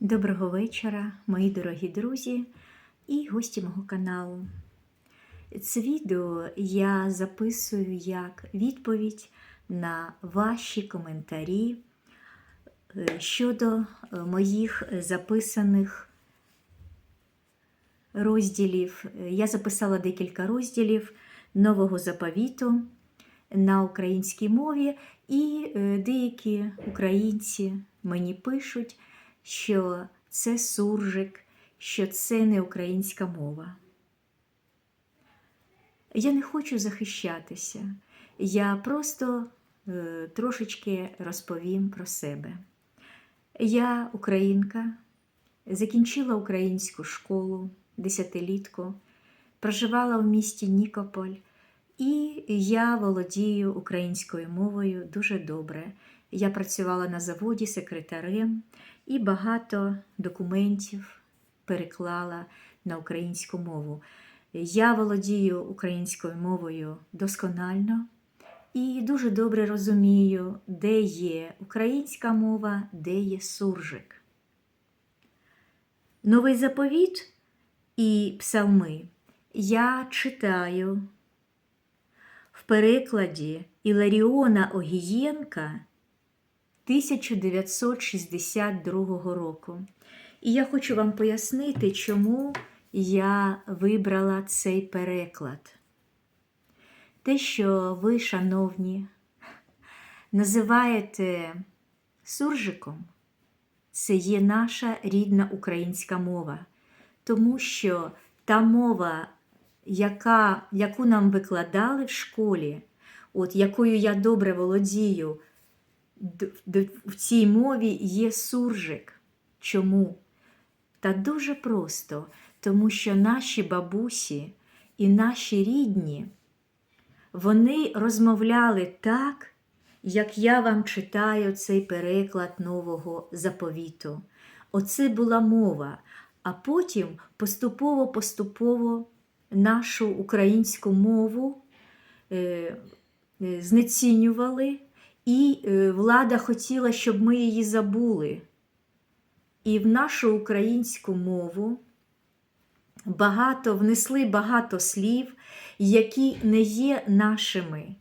Доброго вечора, мої дорогі друзі і гості мого каналу. Це відео я записую як відповідь на ваші коментарі е, щодо е, моїх записаних розділів. Я записала декілька розділів нового заповіту на українській мові, і е, деякі українці мені пишуть, що це суржик, що це не українська мова. Я не хочу захищатися. Я просто е, трошечки розповім про себе. Я українка, закінчила українську школу десятилітку, проживала в місті Нікополь, і я володію українською мовою дуже добре. Я працювала на заводі секретарем і багато документів переклала на українську мову. Я володію українською мовою досконально і дуже добре розумію, де є українська мова, де є суржик. Новий заповіт і псалми я читаю в перекладі Іларіона Огієнка 1962 року. І я хочу вам пояснити, чому я вибрала цей переклад. Те, що ви, шановні, називаєте суржиком, це є наша рідна українська мова, тому що та мова, яка, яку нам викладали в школі, от якою я добре володію, в цій мові є суржик. Чому? Та дуже просто, тому що наші бабусі і наші рідні, вони розмовляли так, як я вам читаю цей переклад нового заповіту. Оце була мова, а потім поступово-поступово нашу українську мову е, е, знецінювали, і е, влада хотіла, щоб ми її забули. І в нашу українську мову багато внесли багато слів, які не є нашими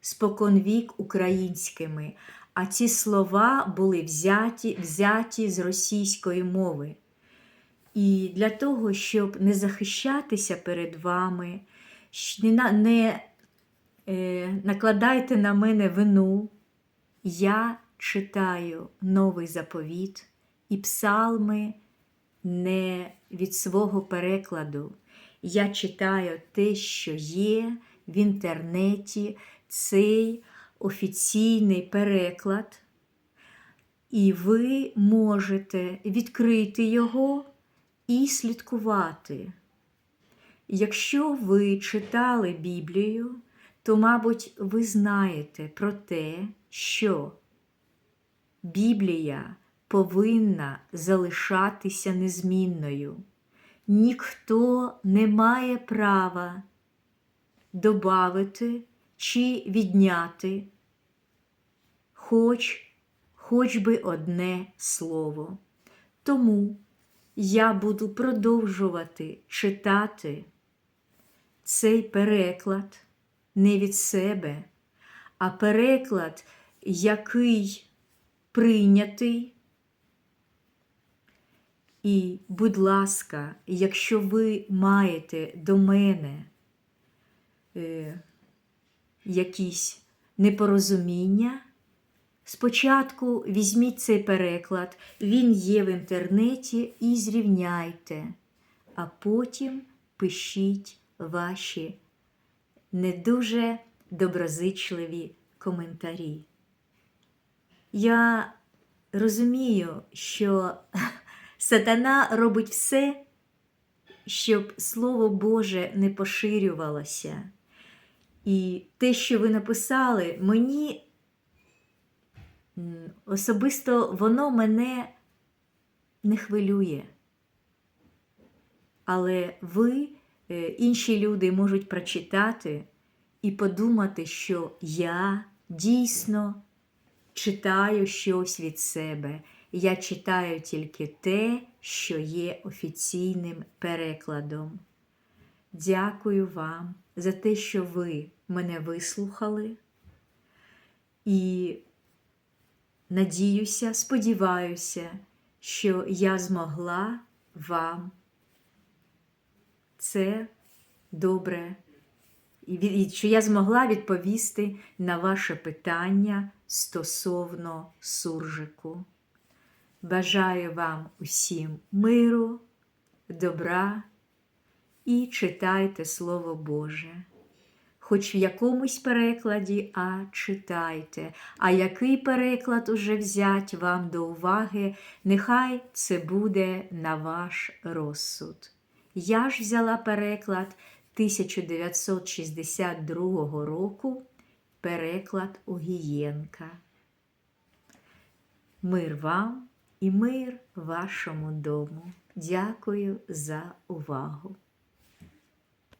споконвік українськими, а ці слова були взяті, взяті з російської мови. І для того, щоб не захищатися перед вами, не, накладайте на мене вину, я читаю новий заповіт і псалми не від свого перекладу. Я читаю те, що є в інтернеті, цей офіційний переклад, і ви можете відкрити його і слідкувати. Якщо ви читали Біблію, то, мабуть, ви знаєте про те, що Біблія повинна залишатися незмінною. Ніхто не має права добавити чи відняти хоч, хоч би одне слово. Тому я буду продовжувати читати цей переклад не від себе, а переклад, який прийнятий. І, будь ласка, якщо ви маєте до мене е, якісь непорозуміння, спочатку візьміть цей переклад, він є в інтернеті і зрівняйте, а потім пишіть ваші не дуже доброзичливі коментарі. Я розумію, що сатана робить все, щоб Слово Боже не поширювалося. І те, що ви написали, мені особисто воно мене не хвилює. Але ви, інші люди, можуть прочитати і подумати, що я дійсно читаю щось від себе, Я читаю тільки те, що є офіційним перекладом. Дякую вам за те, що ви мене вислухали. І надіюся, сподіваюся, що я змогла вам це добре, і що я змогла відповісти на ваше питання стосовно суржику. Бажаю вам усім миру, добра і читайте Слово Боже. Хоч в якомусь перекладі, а читайте. А який переклад уже взять вам до уваги, нехай це буде на ваш розсуд. Я ж взяла переклад 1962 року, переклад Огієнка. Мир вам і мир вашому дому. Дякую за увагу.